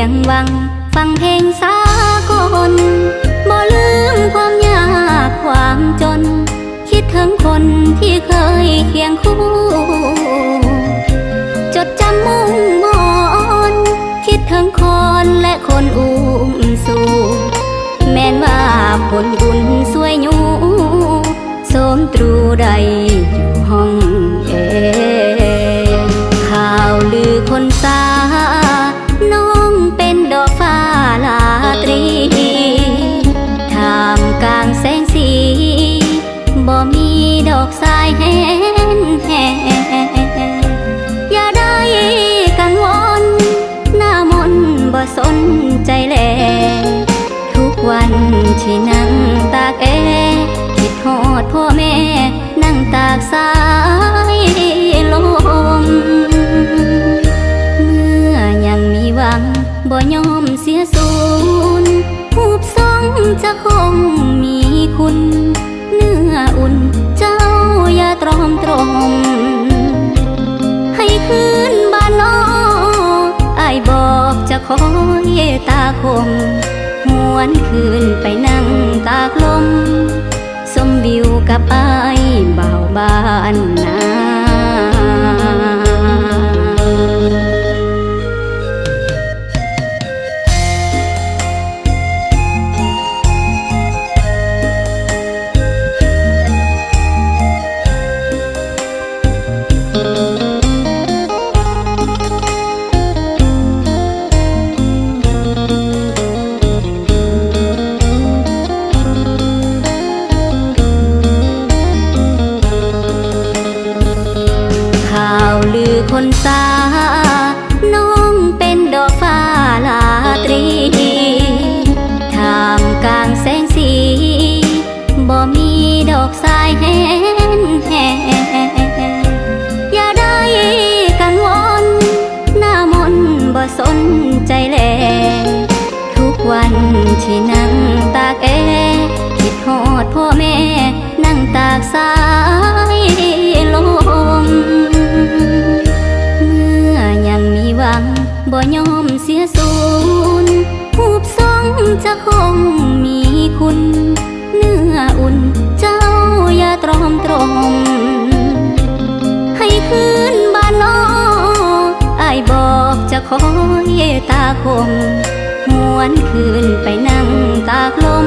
ยู่เวียงวัง ฟังเพลงสากลบ่ลืมความยากความจน คิดถึงคนที่เคยเคียงคู่ จดจำมุ่งมอนคิดถึงคนและคนอุ้มสู่แม้นว่าผลบุญสวยอยู่สมตรูใด อกสายแห้งแห้งอย่าได้กังวลหน้ามนบ่สนใจแล ทุกวันที่นั่งตากแอคิดฮอดพ่อแม่นั่งตากสายลม เมื่อยังมีหวังบ่ยอมเสียสูญหูบสองจะคงมีคุณ คอยตาคมหวนคืนไปนั่งตากลมสม นสา บ่ยอมเสียสูญหูบสองจะคงมีคุณ เนื้ออุ่นเจ้าอย่าตรอมตรม ให้คืนบ้านนอกอายบอกจะคอยตาคมหวนคืนไปนั่งตากลม